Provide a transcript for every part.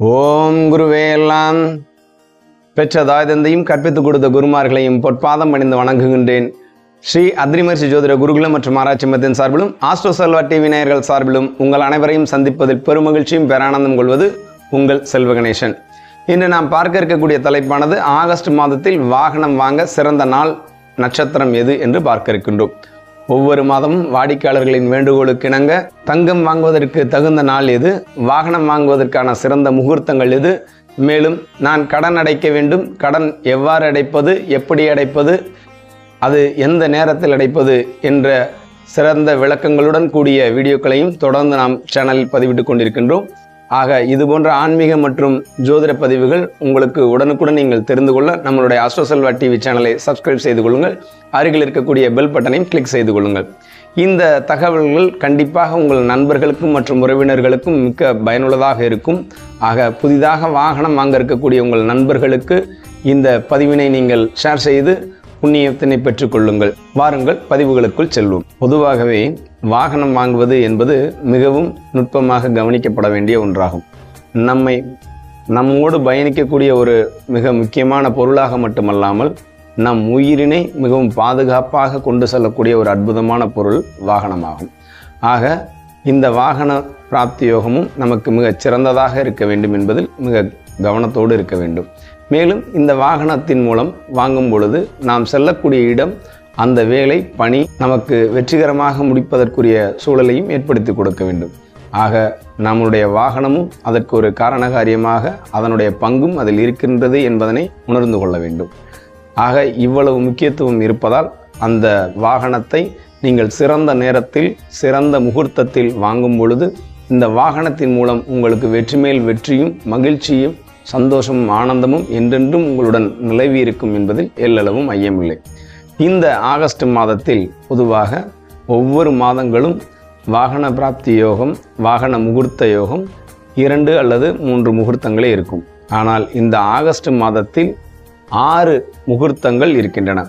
ஓம் குருவேலாம் எல்லாம். பெற்ற தாய்தந்தையும் கற்பித்துக் கொடுத்த குருமார்களையும் பொற்பாதம் அணிந்து வணங்குகின்றேன். ஸ்ரீ அத்ரிமர்சி ஜோதிட குருகுலம் மற்றும் ஆராய்ச்சி மத்தியின் சார்பிலும் ஆஸ்ட்ரோ செல்வா டிவி நேயர்கள் சார்பிலும் உங்கள் அனைவரையும் சந்திப்பதில் பெருமகிழ்ச்சியும் பேரானந்தம் கொள்வது உங்கள் செல்வ கணேசன். இன்று நாம் பார்க்க இருக்கக்கூடிய தலைப்பானது ஆகஸ்ட் மாதத்தில் வாகனம் வாங்க சிறந்த நாள் நட்சத்திரம் எது என்று பார்க்க இருக்கின்றோம். ஒவ்வொரு மாதமும் வாடிக்கையாளர்களின் வேண்டுகோளுக்கிணங்க தங்கம் வாங்குவதற்கு தகுந்த நாள் எது? வாகனம் வாங்குவதற்கான சிறந்த முகூர்த்தங்கள் எது? மேலும் நான் கடன் அடைக்க வேண்டும். கடன் எவ்வாறு அடைப்பது? எப்படி அடைப்பது? அது எந்த நேரத்தில் அடைப்பது? என்ற சிறந்த விளக்கங்களுடன் கூடிய வீடியோக்களையும் தொடர்ந்து நாம் சேனலில் பதிவிட்டு கொண்டிருக்கின்றோம். ஆக இது போன்ற ஆன்மீக மற்றும் ஜோதிட பதிவுகள் உங்களுக்கு உடனுக்குடன் நீங்கள் தெரிந்து கொள்ள நம்மளுடைய அஸ்ட்ரோ டிவி சேனலை சப்ஸ்கிரைப் செய்து கொள்ளுங்கள். அருகில் இருக்கக்கூடிய பெல் பட்டனையும் கிளிக் செய்து கொள்ளுங்கள். இந்த தகவல்கள் கண்டிப்பாக உங்கள் நண்பர்களுக்கும் மற்றும் உறவினர்களுக்கும் மிக்க பயனுள்ளதாக இருக்கும். ஆக புதிதாக வாகனம் வாங்க இருக்கக்கூடிய உங்கள் நண்பர்களுக்கு இந்த பதிவினை நீங்கள் ஷேர் செய்து புண்ணியத்தினை பெற்றுக்கொள்ளுங்கள். வாருங்கள் பதிவுகளுக்குள் செல்வோம். பொதுவாகவே வாகனம் வாங்குவது என்பது மிகவும் நுட்பமாக கவனிக்கப்பட வேண்டிய ஒன்றாகும். நம்மை நம்மோடு பயணிக்கக்கூடிய ஒரு மிக முக்கியமான பொருளாக மட்டுமல்லாமல் நம் உயிரினை மிகவும் பாதுகாப்பாக கொண்டு செல்லக்கூடிய ஒரு அற்புதமான பொருள் வாகனமாகும். ஆக இந்த வாகன பிராப்தி யோகமும் நமக்கு மிகச் சிறந்ததாக இருக்க வேண்டும் என்பதில் மிக கவனத்தோடு இருக்க வேண்டும். மேலும் இந்த வாகனத்தின் மூலம் வாங்கும் பொழுது நாம் செல்லக்கூடிய இடம் அந்த வேலை பணி நமக்கு வெற்றிகரமாக முடிப்பதற்குரிய சூழலையும் ஏற்படுத்தி கொடுக்க வேண்டும். ஆக நம்முடைய வாகனமும் அதற்கு ஒரு காரணகாரியமாக அதனுடைய பங்கும் அதில் இருக்கின்றது என்பதனை உணர்ந்து கொள்ள வேண்டும். ஆக இவ்வளவு முக்கியத்துவம் இருப்பதால் அந்த வாகனத்தை நீங்கள் சிறந்த நேரத்தில் சிறந்த முகூர்த்தத்தில் வாங்கும் பொழுது இந்த வாகனத்தின் மூலம் உங்களுக்கு வெற்றி மேல் வெற்றியும் மகிழ்ச்சியும் சந்தோஷமும் ஆனந்தமும் என்றென்றும் உங்களுடன் நிலவி இருக்கும் என்பதில் எல்லளவும் ஐயமில்லை. இந்த ஆகஸ்ட் மாதத்தில் பொதுவாக ஒவ்வொரு மாதங்களும் வாகன பிராப்தி யோகம் வாகன முகூர்த்த யோகம் இரண்டு அல்லது மூன்று முகூர்த்தங்களே இருக்கும். ஆனால் இந்த ஆகஸ்ட் மாதத்தில் ஆறு முகூர்த்தங்கள் இருக்கின்றன.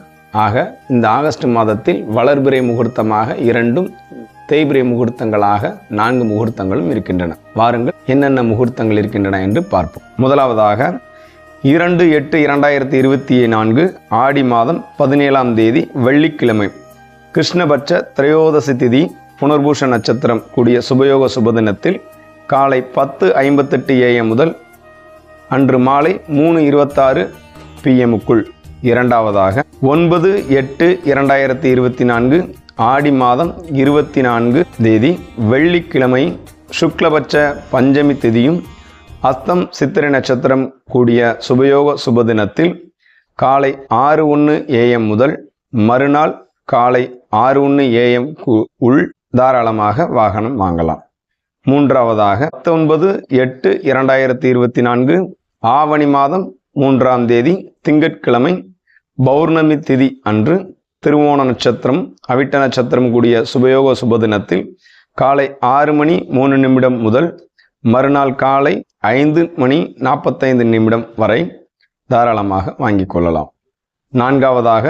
ஆக இந்த ஆகஸ்ட் மாதத்தில் வளர்பிறை முகூர்த்தமாக இரண்டும் தேய்பிரிய முகூர்த்தங்களாக நான்கு முகூர்த்தங்களும் இருக்கின்றன. வாருங்கள் என்னென்ன முகூர்த்தங்கள் இருக்கின்றன என்று பார்ப்போம். முதலாவதாக இரண்டு எட்டு இரண்டாயிரத்தி இருபத்தி நான்கு ஆடி மாதம் பதினேழாம் தேதி வெள்ளிக்கிழமை கிருஷ்ணபட்ச திரையோதசி திதி புனர்பூஷ நட்சத்திரம் கூடிய சுபயோக சுபதினத்தில் காலை பத்து ஐம்பத்தெட்டு ஏஎம் முதல் அன்று மாலை மூணு இருபத்தாறு பிஎம்முக்குள் இரண்டாவதாக ஒன்பது எட்டு இரண்டாயிரத்தி இருபத்தி நான்கு ஆடி மாதம் இருபத்தி நான்கு தேதி வெள்ளிக்கிழமை சுக்லபட்ச பஞ்சமி திதியும் அஸ்தம் சித்திரை நட்சத்திரம் கூடிய சுபயோக சுபதினத்தில் காலை ஆறு ஒன்று ஏஎம் முதல் மறுநாள் காலை ஆறு ஒன்று ஏஎம் உள் தாராளமாக வாகனம் வாங்கலாம். மூன்றாவதாக பத்தொன்பது எட்டு இரண்டாயிரத்தி இருபத்தி நான்கு ஆவணி மாதம் மூன்றாம் தேதி திங்கட்கிழமை பௌர்ணமி திதி அன்று திருவோண நட்சத்திரம் அவிட்ட நட்சத்திரம் கூடிய சுபயோக சுபதினத்தில் காலை ஆறு மணி மூணு நிமிடம் முதல் மறுநாள் காலை ஐந்து மணி நாற்பத்தைந்து நிமிடம் வரை தாராளமாக வாங்கிக் கொள்ளலாம். நான்காவதாக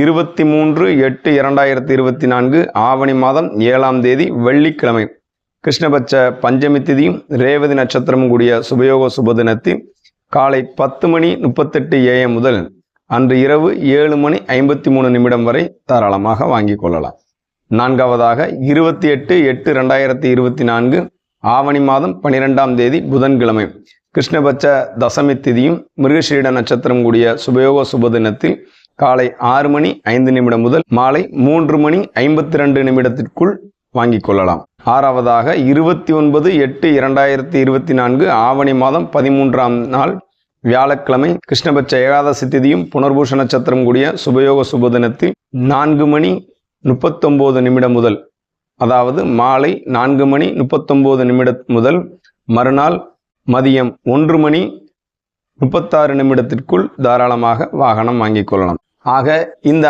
இருபத்தி மூன்று எட்டு இரண்டாயிரத்தி இருபத்தி நான்கு ஆவணி மாதம் ஏழாம் தேதி வெள்ளிக்கிழமை கிருஷ்ணபட்ச பஞ்சமி திதியும் ரேவதி நட்சத்திரம் கூடிய சுபயோக சுப தினத்தில் காலை பத்து மணி முப்பத்தெட்டு ஏஎம் முதல் அன்று இரவு ஏழு மணி ஐம்பத்தி மூணு நிமிடம் வரை தாராளமாக வாங்கிக் கொள்ளலாம். நான்காவதாக இருபத்தி எட்டு எட்டு ரெண்டாயிரத்தி இருபத்தி நான்கு ஆவணி மாதம் பனிரெண்டாம் தேதி புதன்கிழமை கிருஷ்ணபட்ச தசமி திதியும் மிருகஷீட நட்சத்திரம் கூடிய சுபயோக சுப தினத்தில் காலை ஆறு மணி ஐந்து நிமிடம் முதல் மாலை மூன்று மணி ஐம்பத்தி ரெண்டு நிமிடத்திற்குள் வாங்கிக் கொள்ளலாம். ஆறாவதாக இருபத்தி ஒன்பது எட்டு இரண்டாயிரத்தி இருபத்தி நான்கு ஆவணி மாதம் பதிமூன்றாம் நாள் வியாழக்கிழமை கிருஷ்ணபட்ச ஏகாதசி திதியும் புனர்பூஷ நட்சத்திரம் கூடிய சுபயோக சுபதினத்தில் நான்கு மணி முப்பத்தொம்போது நிமிடம் முதல். அதாவது மாலை நான்கு மணி முப்பத்தொம்போது நிமிட முதல் மறுநாள் மதியம் ஒன்று மணி முப்பத்தாறு நிமிடத்திற்குள் தாராளமாக வாகனம் வாங்கிக் கொள்ளலாம். ஆக இந்த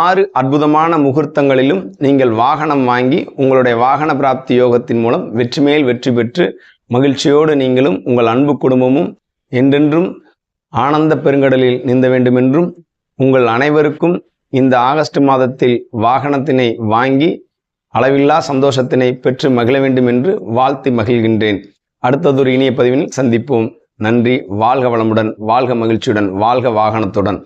ஆறு அற்புதமான முகூர்த்தங்களிலும் நீங்கள் வாகனம் வாங்கி உங்களுடைய வாகன பிராப்தி யோகத்தின் மூலம் வெற்றி மேல் வெற்றி பெற்று மகிழ்ச்சியோடு நீங்களும் உங்கள் அன்பு குடும்பமும் என்றென்றும் ஆனந்த பெருங்கடலில் நீந்த வேண்டுமென்றும் உங்கள் அனைவருக்கும் இந்த ஆகஸ்ட் மாதத்தில் வாகனத்தினை வாங்கி அளவில்லா சந்தோஷத்தினை பெற்று மகிழ வேண்டும் என்று வாழ்த்தி மகிழ்கின்றேன். அடுத்ததொரு இனிய பதிவில் சந்திப்போம். நன்றி. வாழ்க வளமுடன் வாழ்க மகிழ்ச்சியுடன் வாழ்க வாகனத்துடன்.